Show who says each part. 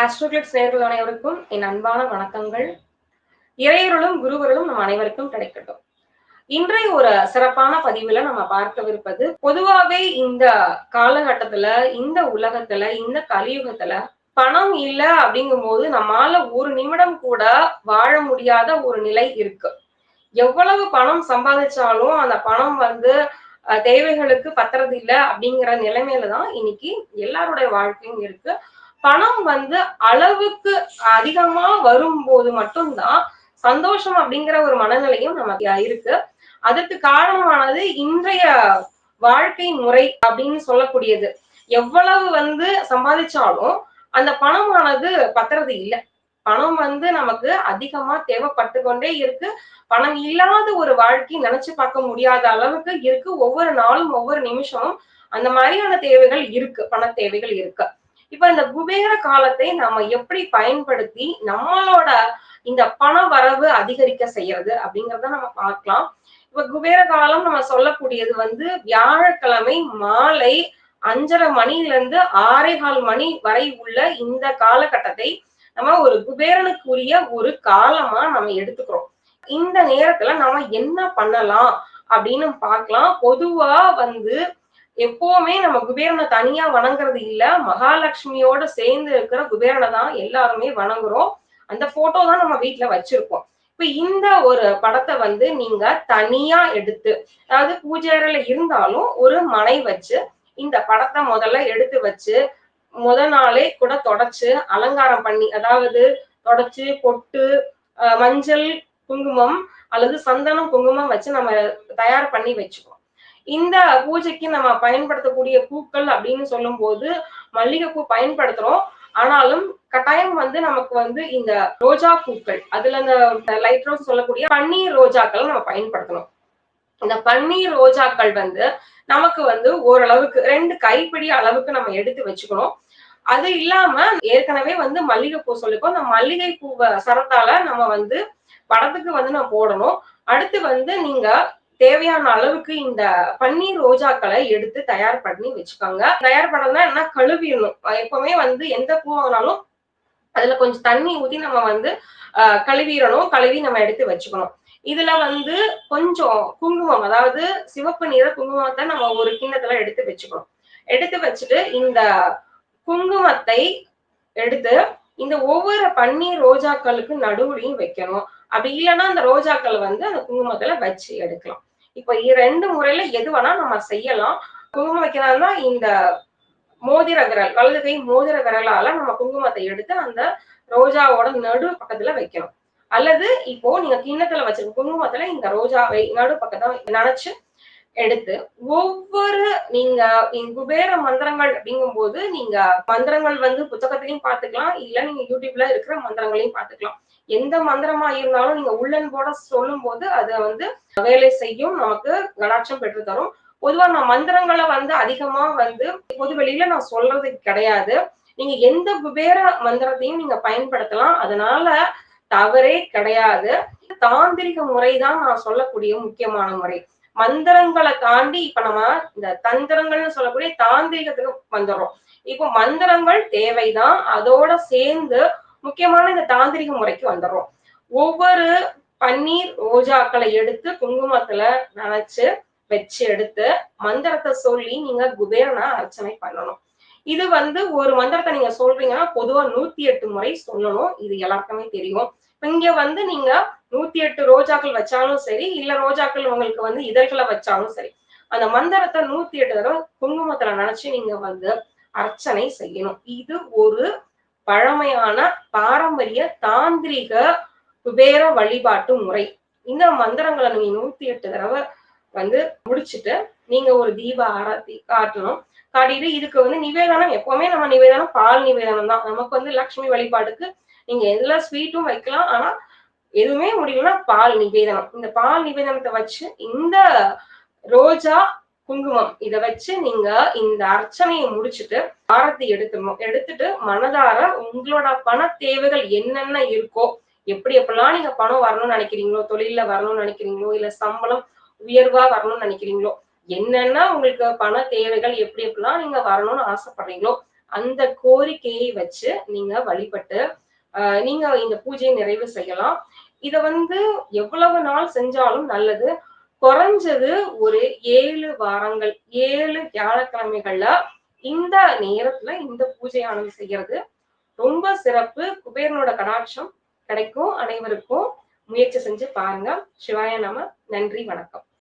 Speaker 1: ஆஸ்ட்ரோகிளிக்ஸ் நேர்கள் அனைவருக்கும் என் அன்பான வணக்கங்கள். இறையருளும் குருவருளும் நம் அனைவருக்கும் கிடைக்கட்டும். இன்றைய ஒரு சிறப்பான பதிவுல நம்ம பார்க்கவிருப்பது பொதுவாவே இந்த காலகட்டத்துல இந்த உலகத்துல இந்த கலியுகத்துல பணம் இல்ல அப்படிங்கும் போது நம்மால ஒரு நிமிடம் கூட வாழ முடியாத ஒரு நிலை இருக்கு. எவ்வளவு பணம் சம்பாதிச்சாலும் அந்த பணம் வந்து தேவைகளுக்கு பத்துறது இல்ல அப்படிங்கிற நிலைமையில தான் இன்னைக்கு எல்லாருடைய வாழ்க்கையும் இருக்கு. பணம் வந்து அளவுக்கு அதிகமா வரும்போது மட்டும்தான் சந்தோஷம் அப்படிங்கிற ஒரு மனநிலையும் நமக்கு இருக்கு. அதற்கு காரணமானது இன்றைய வாழ்க்கை முறை அப்படின்னு சொல்லக்கூடியது. எவ்வளவு வந்து சம்பாதிச்சாலும் அந்த பணமானது பத்துறது இல்லை. பணம் வந்து நமக்கு அதிகமா தேவைப்பட்டு கொண்டே இருக்கு. பணம் இல்லாத ஒரு வாழ்க்கை நினைச்சு பார்க்க முடியாத அளவுக்கு இருக்கு. ஒவ்வொரு நாளும் ஒவ்வொரு நிமிஷமும் அந்த மாதிரியான தேவைகள் இருக்கு. பண தேவைகள் இருக்கு. இப்ப இந்த குபேர காலத்தை நாம எப்படி பயன்படுத்தி நம்மளோட இந்த பண வரவு அதிகரிக்க செய்யறது அப்படிங்கறத நம்ம பார்க்கலாம். இப்ப குபேர காலம் நம்ம சொல்லக்கூடியது வந்து வியாழக்கிழமை மாலை அஞ்சரை மணில இருந்து ஆறே கால் மணி வரை உள்ள இந்த காலகட்டத்தை நம்ம ஒரு குபேரனுக்குரிய ஒரு காலமா நம்ம எடுத்துக்கிறோம். இந்த நேரத்துல நம்ம என்ன பண்ணலாம் அப்படின்னு பார்க்கலாம். பொதுவா வந்து எப்பவுமே நம்ம குபேரனை தனியா வணங்குறது இல்ல. மகாலட்சுமியோட சேர்ந்து இருக்கிற குபேரனை தான் எல்லாருமே வணங்குறோம். அந்த போட்டோ தான் நம்ம வீட்டுல வச்சிருக்கோம். இப்ப இந்த ஒரு படத்தை வந்து நீங்க தனியா எடுத்து அதாவது பூஜை அறையில இருந்தாலும் ஒரு மனை வச்சு இந்த படத்தை முதல்ல எடுத்து வச்சு முத நாளே கூட தொடச்சு அலங்காரம் பண்ணி அதாவது தொடச்சு பொட்டு மஞ்சள் குங்குமம் அல்லது சந்தனம் குங்குமம் வச்சு நம்ம தயார் பண்ணி வச்சுக்கோம் இந்த பூஜைக்கு நம்ம பயன்படுத்தக்கூடிய பூக்கள் அப்படின்னு சொல்லும்போது மல்லிகைப்பூ பயன்படுத்துறோம். ஆனாலும் கட்டாயம் வந்து நமக்கு வந்து இந்த ரோஜா பூக்கள் அதுல இந்த லைட் ரோஸ் சொல்லக்கூடிய பன்னீர் ரோஜாக்களை நம்ம பயன்படுத்தணும். இந்த பன்னீர் ரோஜாக்கள் வந்து நமக்கு வந்து ஓரளவுக்கு ரெண்டு கைப்பிடி அளவுக்கு நம்ம எடுத்து வச்சுக்கணும். அது இல்லாம ஏற்கனவே வந்து மல்லிகைப்பூ சொல்லிப்போம் அந்த மல்லிகை பூவை சரத்தால நம்ம வந்து படத்துக்கு வந்து நம்ம போடணும். அடுத்து வந்து நீங்க தேவையான அளவுக்கு இந்த பன்னீர் ரோஜாக்களை எடுத்து தயார் பண்ணி வச்சுக்கோங்க. தயார் பண்ணதுனா என்ன? கழுவிடணும். எப்பவுமே வந்து எந்த பூ வாங்கினாலும் அதுல கொஞ்சம் தண்ணி ஊத்தி நம்ம வந்து ஆஹ் கழுவிடணும். கழுவி நம்ம எடுத்து வச்சுக்கணும். இதுல வந்து கொஞ்சம் குங்குமம் அதாவது சிவப்பு நிற குங்குமத்தை நம்ம ஒரு கிண்ணத்துல எடுத்து வச்சுக்கணும். எடுத்து வச்சுட்டு இந்த குங்குமத்தை எடுத்து இந்த ஒவ்வொரு பன்னீர் ரோஜாக்களுக்கு நடுவுலையும் வைக்கணும். அப்படி இல்லைன்னா அந்த ரோஜாக்கள் வந்து அந்த குங்குமத்துல வச்சு எடுக்கலாம். இப்ப ரெண்டு முறையில எது வேணா நம்ம செய்யலாம். குங்குமம் வைக்கிறதா இந்த மோதிர விரல் வலது கை மோதிர விரலால நம்ம குங்குமத்தை எடுத்து அந்த ரோஜாவோட நடு பக்கத்துல வைக்கணும். அல்லது இப்போ நீங்க கிண்ணத்துல வச்சிருக்க குங்குமத்துல இந்த ரோஜாவை நடு பக்கத்தை நினைச்சு எடுத்து ஒவ்வொரு நீங்க குபேர மந்திரங்கள் அப்படிங்கும் போது நீங்க மந்திரங்கள் வந்து புத்தகத்திலையும் பாத்துக்கலாம் இல்ல நீங்க யூடியூப்ல இருக்கிற மந்திரங்களையும் பாத்துக்கலாம் எந்த மந்திரமா இருந்தாலும் நீங்க உள்ளன்போட சொல்லும் போது அது வந்து வேலை செய்யும் நமக்கு கடாட்சம் பெற்று தரும். பொதுவா நான் மந்திரங்களை வந்து அதிகமா வந்து பொது வெளியில நான் சொல்றது கிடையாது. நீங்க எந்த குபேர மந்திரத்தையும் நீங்க பயன்படுத்தலாம். அதனால தவறே கிடையாது. தாந்திரிக முறைதான் நான் சொல்லக்கூடிய முக்கியமான முறை. மந்திரங்களை தாண்டி இப்ப நம்ம இந்த தந்திரங்கள்னு சொல்லக்கூடிய தாந்திரிகத்துக்கு வந்துடுறோம். இப்போ மந்திரங்கள் தேவைதான். அதோட சேர்ந்து முக்கியமான இந்த தாந்திரிக முறைக்கு வந்துடுறோம். ஒவ்வொரு பன்னீர் ரோஜாக்களை எடுத்து குங்குமத்துல நினைச்சு வச்சு எடுத்து மந்திரத்தை சொல்லி நீங்க குபேரனை அர்ச்சனை பண்ணணும். இது வந்து ஒரு மந்திரத்தை நீங்க சொல்றீங்கன்னா பொதுவா நூத்தி எட்டு முறை சொல்லணும். இது எல்லாருக்குமே தெரியும். இங்க வந்து நீங்க நூத்தி எட்டு ரோஜாக்கள் வச்சாலும் சரி இல்ல ரோஜாக்கள் உங்களுக்கு வந்து இதழ்களை வச்சாலும் சரி அந்த மந்திரத்தை நூத்தி எட்டு தடவை குங்குமத்துல நினைச்சு நீங்க வந்து அர்ச்சனை செய்யணும். இது ஒரு பழமையான பாரம்பரிய தாந்திரிக குபேர வழிபாட்டு முறை. இந்த மந்திரங்களை நீங்க நூத்தி எட்டு தடவை வந்து முடிச்சுட்டு நீங்க ஒரு தீப ஆராத்தி காட்டணும். காட்டிட்டு இதுக்கு வந்து நிவேதனம் எப்பவுமே நம்ம நிவேதனம் பால் நிவேதனம் தான். நமக்கு வந்து லக்ஷ்மி வழிபாடுக்கு நீங்க எல்லா ஸ்வீட்டும் வைக்கலாம். ஆனா எதுவுமே முடியலன்னா பால் நிவேதனம். இந்த பால் நிவேதனத்தை வச்சு இந்த ரோஜா குங்குமம் இத வச்சு நீங்க இந்த அர்ச்சனையை முடிச்சுட்டு ஆரத்தி எடுத்துடணும். எடுத்துட்டு மனதார உங்களோட பண தேவைகள் என்னென்ன இருக்கோ எப்படி எப்படிலாம் நீங்க பணம் வரணும்னு நினைக்கிறீங்களோ தொழில வரணும்னு நினைக்கிறீங்களோ இல்ல சம்பளம் உயர்வா வரணும்னு நினைக்கிறீங்களோ என்னென்ன உங்களுக்கு பண தேவைகள் எப்படி எப்படிலாம் நீங்க வரணும்னு ஆசைப்படுறீங்களோ அந்த கோரிக்கையை வச்சு நீங்க வழிபட்டு ஆஹ் நீங்க இந்த பூஜையை நிறைவு செய்யலாம். இத வந்து எவ்வளவு நாள் செஞ்சாலும் நல்லது. குறைஞ்சது ஒரு ஏழு வாரங்கள் ஏழு வியாழக்கிழமைகள்ல இந்த நேரத்துல இந்த பூஜையானது செய்யறது. ரொம்ப சிறப்பு. குபேரனோட கடாட்சம் கிடைக்கும் அனைவருக்கும். முயற்சி செஞ்சு பாருங்க. சிவாய நம. நன்றி வணக்கம்.